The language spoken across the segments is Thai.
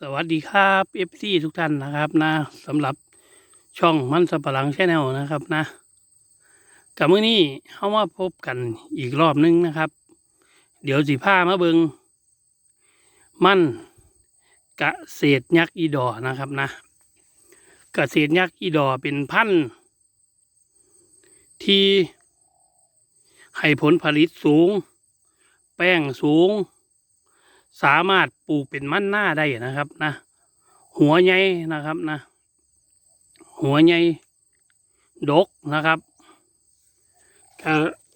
สวัสดีครับเอฟซีทุกท่านนะครับนะสำหรับช่องมันสปะหลังชแนลนะครับนะกับมื้อนี้เข้ามาพบกันอีกรอบนึงนะครับ เดี๋ยวสิผ้ามาเบิงมันกะเศษยักษ์อีดอนะครับนะกะเศษยักษ์อีดอเป็นพันธุ์ที่ให้ผลผลิตสูง แป้งสูง สามารถปลูกเป็นมั่นหน้าได้นะครับนะ หัวใหญ่นะครับนะ หัวใหญ่ดกนะครับ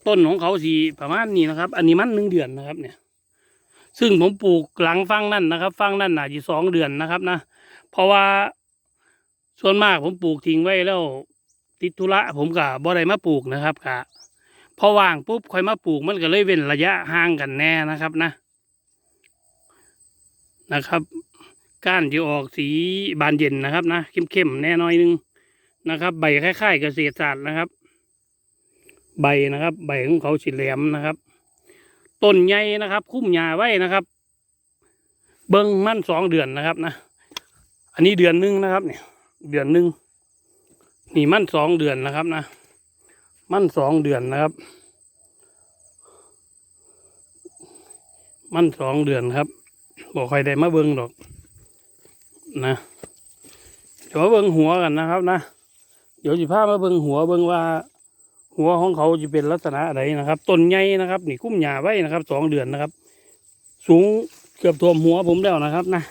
ต้นของเขาสีประมาณนี้นะครับ อันนี้มันหนึ่งเดือนนะครับ เนี่ย ซึ่งผมปลูกหลังฟังนั่นนะครับฟังนั่นน่าจะสองเดือนนะครับนะ เพราะว่าส่วนมากผมปลูกทิ้งไว้แล้ว ติดธุระผมกับบ่ได้มาปลูกนะครับกะพอว่างปุ๊บค่อยมาปลูกมันก็เลยเว้นระยะห่างกันแน่นะครับนะ นะครับ ก้านจะออกสีบานเย็นนะครับนะเข้มๆแน่น้อยนึงนะครับ ใบคล้ายๆเกษตรศาสตร์นะครับ ใบนะครับ ใบของเขาสีแหลมนะครับต้นใหญ่นะครับ คุ้มหญ้าไว้นะครับ เบิ้งมั่นสองเดือนนะครับนะอันนี้เดือนหนึ่งนะครับเนี่ย เดือนหนึ่งนี่มั่นสองเดือนนะครับนะ มั่นสองเดือนนะครับ มั่นสองเดือนครับ บอกใครได้มาเบิ้งดอก นะเดี๋ยวมาเบิ้งหัวกันนะครับ นะเดี๋ยวสิพามาเบิ้งหัวเบิ้งว่า หัวของเขาจะเป็นลักษณะอะไรนะครับต้นใหญ่นะครับ นี่คุ้มหญ้าไว้นะครับสองเดือนนะครับ สูงเกือบท่วมหัวผมแล้วนะครับนะ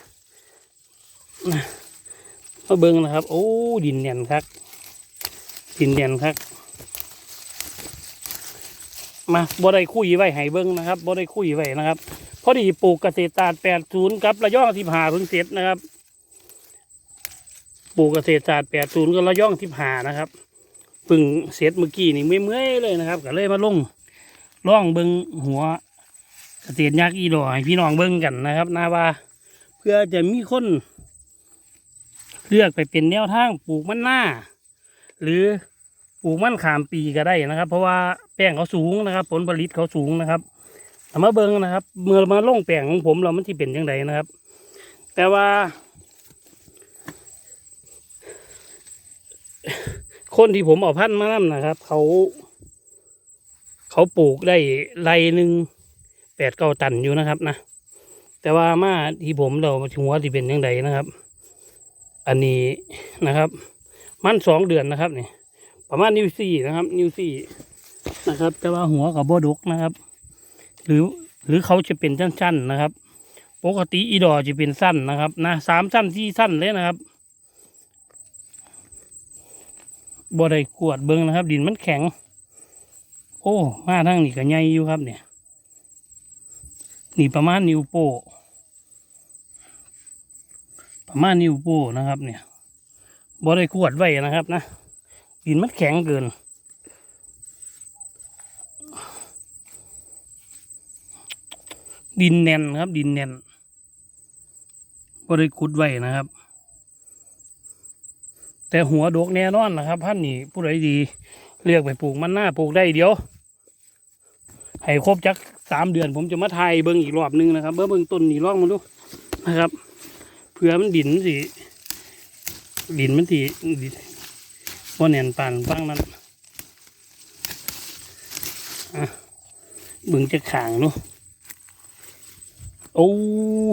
นะมาเบิ้งนะครับ โอ้ดินเนียนครับดินเนียนครับมาบ่ได้คุยไว้ให้เบิ้งนะครับบ่ได้คุยไว้นะครับ พอดีปลูกเกษตรศาสตร์80กับระยองที่ผ่าเพิ่งเสร็จนะครับ ปลูกเกษตรศาสตร์80กับระยองที่ผ่านะครับเพิ่งเสร็จเมื่อกี้นี่เมื่อยๆเลยนะครับ ก็เลยมาลงล่องเบิงหัวเกษตรยักษ์อีดอให้พี่น้องเบิ้งกันนะครับ นาว่าเพื่อจะมีคนเลือกไปเป็นแนวทางปลูกมันหน้า หรือปลูกมันขามปีก็ได้นะครับ เพราะว่าแป้งเขาสูงนะครับ ผลผลิตเขาสูงนะครับ เอามาเบิ่งนะครับ เมื่อมาล่งแปลงของผมเรามันที่เป็นยังไงนะครับ แต่ว่า คนที่ผมเอาพันธุ์มานั่นนะครับ เขา เขาปลูกได้ไรหนึ่งแปดเก้าตันอยู่นะครับนะแต่ว่ามาที่ผมเราหัวที่เป็นยังไงนะครับ อันนี้นะครับ มันสองเดือนนะครับเนี่ยประมาณนิวซี่นะครับ นิวซี่นะครับ แต่ว่าหัวกับโบดกนะครับ หรือหรือเขาจะเป็นสั้นๆนะครับ ปกติอีดอจะเป็นสั้นนะครับนะสามสั้นที่สั้นเลยนะครับบ่ได้กวดเบิ้งนะครับ ดินมันแข็ง โอ้มาทั้งนี่ก็ใหญ่อยู่ครับเนี่ยนี่ประมาณนิ้วโป้ประมาณนิ้วโป้นะครับ เนี่ยบ่ได้กวดไว้นะครับนะดินมันแข็งเกิน ดินแน่นครับ ดินแน่นก็ได้ขุดไว้นะครับ แต่หัวดกแน่นอนนะครับพันนี่ผู้ใดดีเรียกไปปลูกมันหน้าปลูกได้เดี๋ยวให้ครบจักสามเดือน ผมจะมาทายเบิ้งอีกรอบหนึงนะครับเบิ้งเบิ้งต้นนี่ลองมาดูนะครับเผื่อมันดินสิดินมันสิดินว่าแน่นปานฟังนั้นอะเบิ้งจะขางเนาะ อ้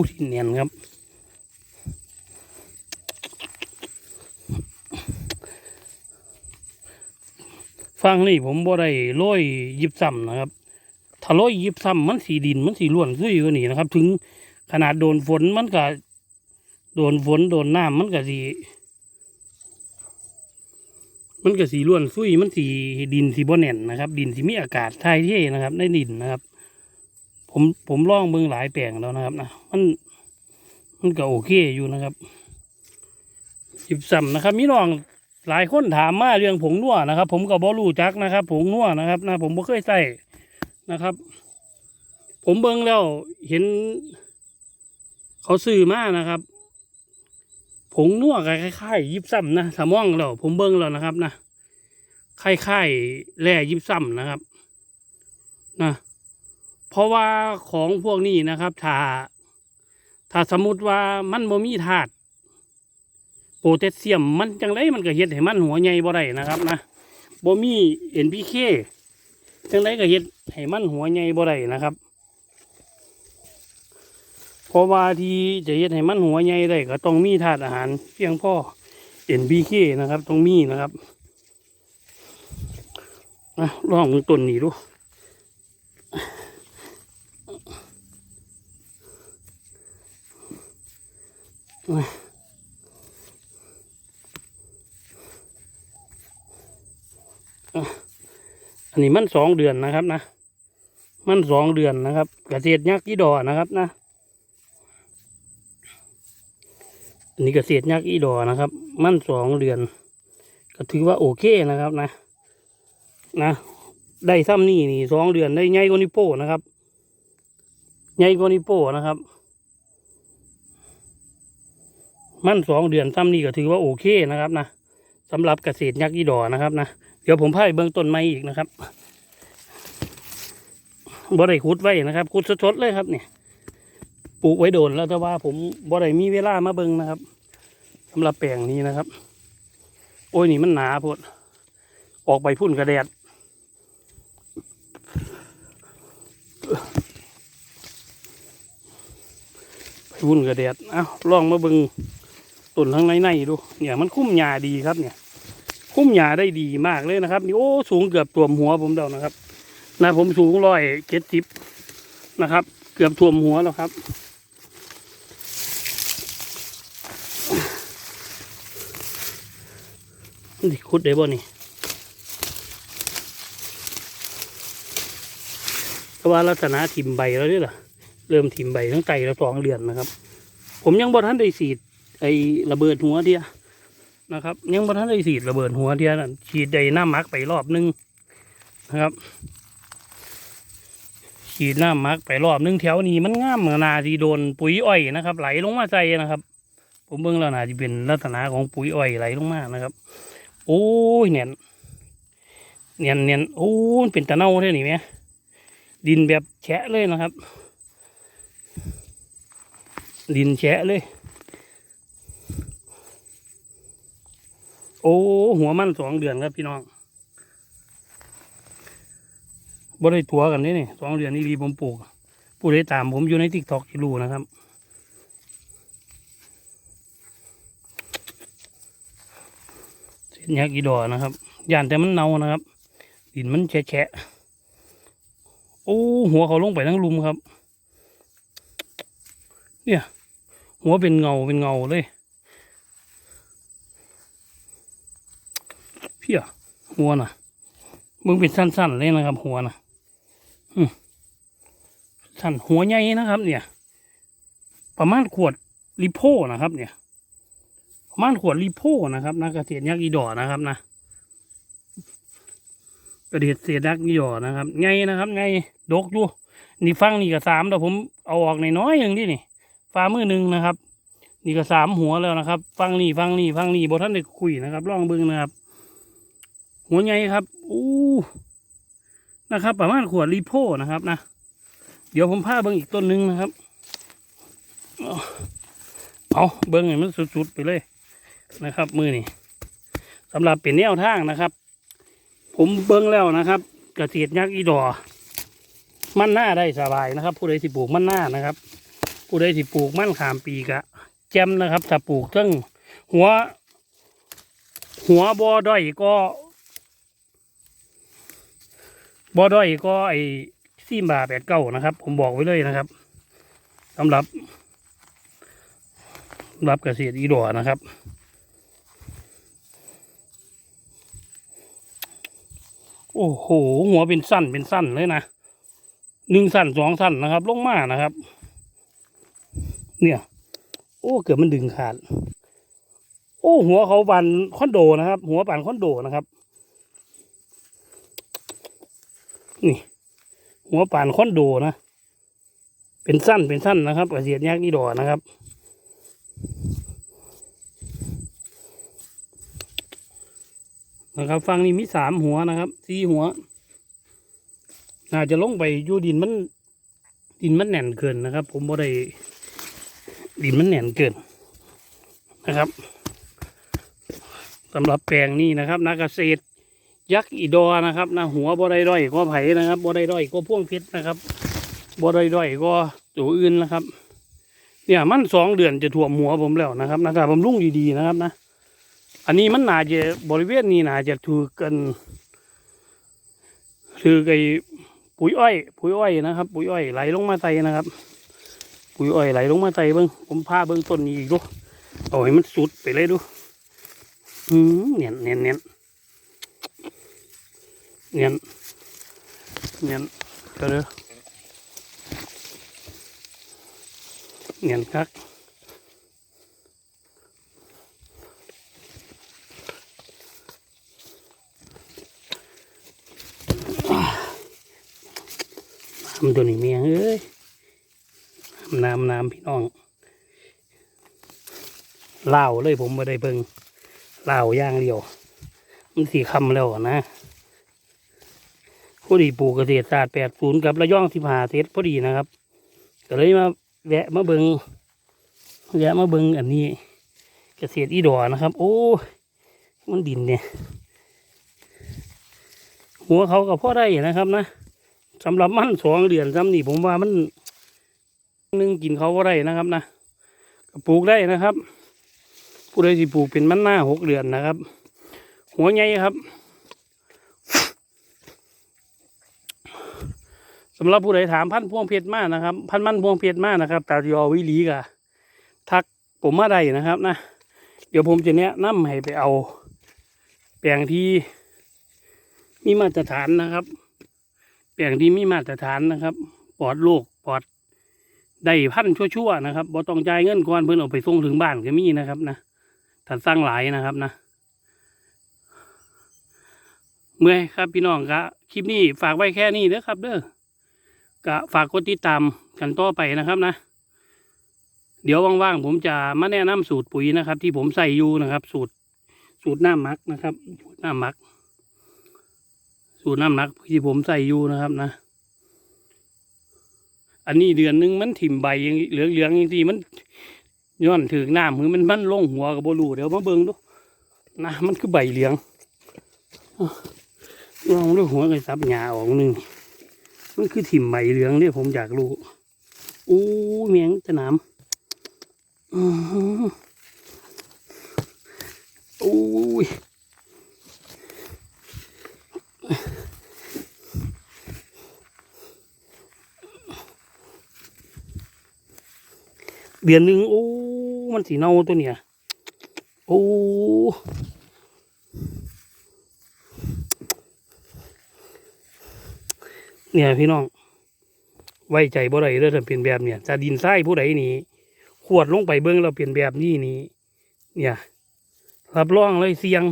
ที่เนียนครับฟังนี่ผมบ่ได้โรยยิบซ้ำนะครับ ถ้าโรยยิบซ้ำมันสีดินมันสีล้วนซุยกว่านี่นะครับ ถึงขนาดโดนฝนมันก็โดนฝนโดนน้ำมันก็สีมันก็สีล้วนซุยมันสีดินสีบ่แน่นนะครับ ดินสีมีอากาศถ่ายเท่นะครับ ในดินนะครับ ผมผมลองเบิ่งหลายแปลงแล้วนะครับนะมันมันก็โอเคอยู่นะครับจิบซ้ำนะครับมีน้องหลายคนถามมาเรื่องผงนัวนะครับ ผมก็บ่รู้จักนะครับ ผงนัวนะครับนะผมบ่เคยใส่นะครับ ผมเบิ่งแล้วเห็น เขาซื้อมานะครับผงนัวคล้ายๆยิบซ้ำนะสมองแล้วผมเบิ่งแล้วนะครับนะคล้ายๆแร่ยิบซ้ำนะครับ นะ ราะว่าของพวกนี้นะครับ ถ้า ถ้าสมมติว่ามันบ่มีธาตุโพแทสเซียมมันจังไรมันก็เฮ็ดให้มันหัวใหญ่บ่ได้นะครับนะบ่มี NPK จังไรก็เฮ็ดให้มันหัวใหญ่บ่ได้นะครับเพราะว่าที่จะเฮ็ดให้มันหัวใหญ่ได้ก็ต้องมีธาตุอาหารเพียงพอ NPK นะครับต้องมีนะครับนะลองมึงต้นนี้ดู อันนี้มันสองเดือนนะครับนะ มันสองเดือนนะครับเกษตรยักษ์อีดอนะครับนะ อันนี้เกษตรยักษ์อีดอนะครับ มันสองเดือน ก็ถือว่าโอเคนะครับนะ นะ ได้ซ้ำนี่นี่สองเดือนได้ใหญ่กว่านิโป้นะครับ ใหญ่กว่านิโป้นะครับ มั่นสองเดือนซ้ำนี่ก็ถือว่าโอเคนะครับนะสำหรับเกษตรยักษ์อีดอนะครับนะเดี๋ยวผมพาไปเบื้องต้นไม้อีกนะครับบ่ได้ขุดไว้นะครับขุดสดๆเลยครับเนี่ยปลูกไว้โดนแล้วแต่ว่าผมบ่ได้มีเวลามาเบิ่งนะครับสำหรับแปลงนี้นะครับ โอ้ยนี่มันหนาพดออกไปพุ่นกระแดดไปพุ่นกระแดดเอ้าลองมาเบิ่ง ต้นข้างในในดู เนี่ยมันคุ้มหญ้าดีครับเนี่ย คุ้มหญ้าได้ดีมากเลยนะครับนี่โอ้สูงเกือบท่วมหัวผมเดานะครับนะผมสูงร้อยเจ็ดสิบนะครับ เกือบท่วมหัวแล้วครับนี่คุดได้บ่นี่แต่ว่าลักษณะถิ่มใบแล้วนี่ล่ะ เริ่มถิ่มใบทั้งไตแล้วสองเดือนนะครับ ผมยังบ่ทันได้สีด ไอ้ระเบิดหัวเดียนะครับยังบ่ทันได้ฉีดระเบิดหัวเทียนั่นฉีดได้น้ำมักไปรอบนึงนะครับ ฉีดหน้ำมักไปรอบนึงแถวนี้มันง่ามขนาที่โดนปุ๋ยอ้อยนะครับ ไหลลงมาใส่นะครับ ผมเบิ่งแล้วนาจะเป็นลักษณะของปุ๋ยอ้อยไหลลงมานะครับ โอ้ยเนียนเนียนเนียนโอ้เป็นตะเน่าเท่านี้ไหมดินแบบแฉะเลยนะครับ ดินแฉะเลย โอ้หัวมันสองเดือนครับพี่น้องบ่ได้ตัวกันนี่นี่สองเดือนนี่ดีผมปลูกผู้ใดตามผมอยู่ในทิกตอกที่รู้นะครับ เส้นยักอีดอนะครับย่านแต่มันเน่านะครับ ดินมันแฉะโอ้หัวเขาลงไปทั้งลุมครับ เนี่ย หัวเป็นเงาเป็นเงาเลย เพี้ย หัวน่ะมึงเป็นสั้นๆเลยนะครับ หัวน่ะสั้นหัวใหญ่นะครับ เนี่ย ประมาณขวดลิโพนะครับ เนี่ย ประมาณขวดลิโพนะครับนะเกษตรยักษ์อีดอนะครับนะกระเดียดเศษยักษ์อีดอนะครับไงนะครับไงดกอยู่นี่ฟังนี่ก็สามแต่ผมเอาออกในน้อยอย่างนี้นี่ฟ้ามือหนึ่งนะครับ นี่ก็สามหัวแล้วนะครับ ฟังนี่ฟังนี่ฟังนี่บท่านได้คุยนะครับลองเบิ้งนะครับ หัวใหญ่ครับอู้นะครับ ประมาณขวดรีโพนะครับนะ เดี๋ยวผมพาเบิ้งอีกต้นหนึงนะครับ เอาเอเบิ้งให้มันสุดๆไปเลยนะครับ มือนี่สำหรับเป็นแนวทางนะครับ ผมเบิ้งแล้วนะครับกระเทียดยักษ์อีดอมันหน้าได้สบายนะครับ ผู้ใดที่ปลูกมันหน้านะครับ ผู้ใดที่ปลูกมันขามปีกะแจมนะครับถ้าปลูกทั้งหัว หัวบอด้อยก็ บอด้อยก็ไอ้ซีมบาแปดเก้านะครับ ผมบอกไว้เลยนะครับสำหรับสำหรับเกษตรอีดอนะครับ โอ้โห หัวเป็นสั้นเป็นสั้นเลยนะหนึ่งสั้นสองสั้นนะครับ ลงมานะครับ เนี่ย โอ้เกือบมันดึงขาด โอ้หัวเขาบานคอนโดนะครับ หัวบานคอนโดนะครับ นี่ หัวป่านคอนโดนะ เป็นสั้นเป็นสั้นนะครับกระเสียดยักษ์นี่ดอนะครับนะครับฟังนี่มีสามหัวนะครับสี่หัว น่าจะลงไปอยู่ดินมัน ดินมันแน่นเกินนะครับ ผมบ่ได้ดินมันแน่นเกินนะครับสำหรับแปลงนี้นะครับนักเกษตร ยักษ์อีดอนะครับนะหัวบ่ได้ด้อยก็ไผ่นะครับบ่ได้ด้อยก็พ่วงเพชรนะครับบ่ได้ด้อยก็ตัวอื่นนะครับ เนี่ยมันสองเดือนจะท่วมหัวผมแล้วนะครับนะครับผมรุ่งดีๆนะครับนะ อันนี้มันหนาจะบริเวณนี้หนาจะถือกันถือไอ้ปุ๋ยอ้อย ปุ๋ยอ้อยนะครับ ปุ๋ยอ้อยไหลลงมาใส่นะครับ ปุ๋ยอ้อยไหลลงมาใส่เบิ้งผมพาเบิ้งต้นนี้อีกดูเอาให้มันสุดไปเลยดูอืมเนียนเนียนเนียน เนียนเนียเดี๋ยวเดี๋ยเนียคักน้ำตัวนี้เมียงเอ้ยน้ำน้ำพี่น้องเล่าเลยผมไม่ได้เบิ่งเล่าย่างเดียว มันสีคำแล้วนะ พอดีปลูกเกษตรศาสตร์แปดศูนย์กับระย่องสิบหาเซตพอดีนะครับ ก็เลยมาแวะมาเบิงแวะมาเบิงอันนี้ เกษตรอีดอนะครับ โอ้ มันดินเนี่ย หัวเขากับพ่อได้นะครับนะสำหรับมันสองเดือนซ้ำนี่ผมว่ามันหนึ่งกินเขาก็ได้นะครับนะกปลูกได้นะครับ ผู้ใดที่ปลูกเป็นมันหน้าหกเดือนนะครับ หัวใหญ่ครับ สำหรับผู้ใดถามพันพวงเพชรมากนะครับ พันมันพวงเพชรมากนะครับตาที่อวิลีกะทักผมมาได้นะครับนะเดี๋ยวผมจะแนะนำให้ไปเอา แปลงที่มีมาตรฐานนะครับ แปลงที่มีมาตรฐานนะครับ ปลอดโรคปลอดได้พันชั่วๆนะครับบ่ต้องจ่ายเงินก่อนเพิ่อนเอาไปส่งถึงบ้านก็มีนะครับนะถ้าสร้างหลายนะครับนะเมื่อยครับพี่น้องครับคลิปนี้ฝากไว้แค่นี้เด้อครับ เด้อ ก็ฝากกดติดตามกันต่อไปนะครับนะ เดี๋ยวว่างๆผมจะมาแนะนำสูตรปุ๋ยนะครับ ที่ผมใส่อยู่นะครับ สูตรสูตรหน้ามักนะครับสูตรหน้ามัก สูตรน้ำหนักที่ผมใส่อยู่นะครับนะ อันนี้เดือนหนึงมันถิ่มใบยังเหลืองเหลืองๆอย่างที่มันย้อนถึงน้ำมือมันมันลงหัวกับบรูเดี๋ยวมาเบิ่งดูนะมันคือใบเหลืองลองด้วยหัวกับซับหญ้าออกหนึ่ง มันคือถิ่มใบเหลืองเนี่ยผมอยากรู้อู้เมียงจะนามอื้อหืออู้ยเดือนหนึ่งโอ้ มันสีเน่าตัวเนี่ย โอ้ เนี่ยพี่น้อง ไว้ใจบ่ได้เลยถ้าเปลี่ยนแบบเนี่ยจะดินทรายผู้ใดนี่ขวดลงไปเบิ้งเราเปลี่ยนแบบนี้นี่เนี่ยรับรองเลยเสียง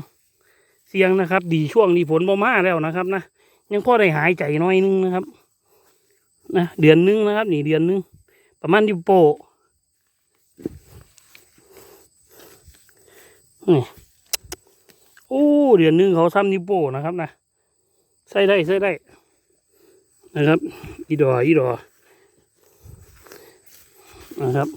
เสียงนะครับ ดีช่วงนี้ฝนบ่มาแล้วนะครับนะยังพอได้หายใจน้อยนึงนะครับ นะเดือนนึงนะครับนี่เดือนนึงประมาณอยู่โปะนี่โอ้เดือนนึงเขาซ้ำนิโปนะครับนะใส่ได้ใส่ได้ นะครับอีดออีดอนะครับ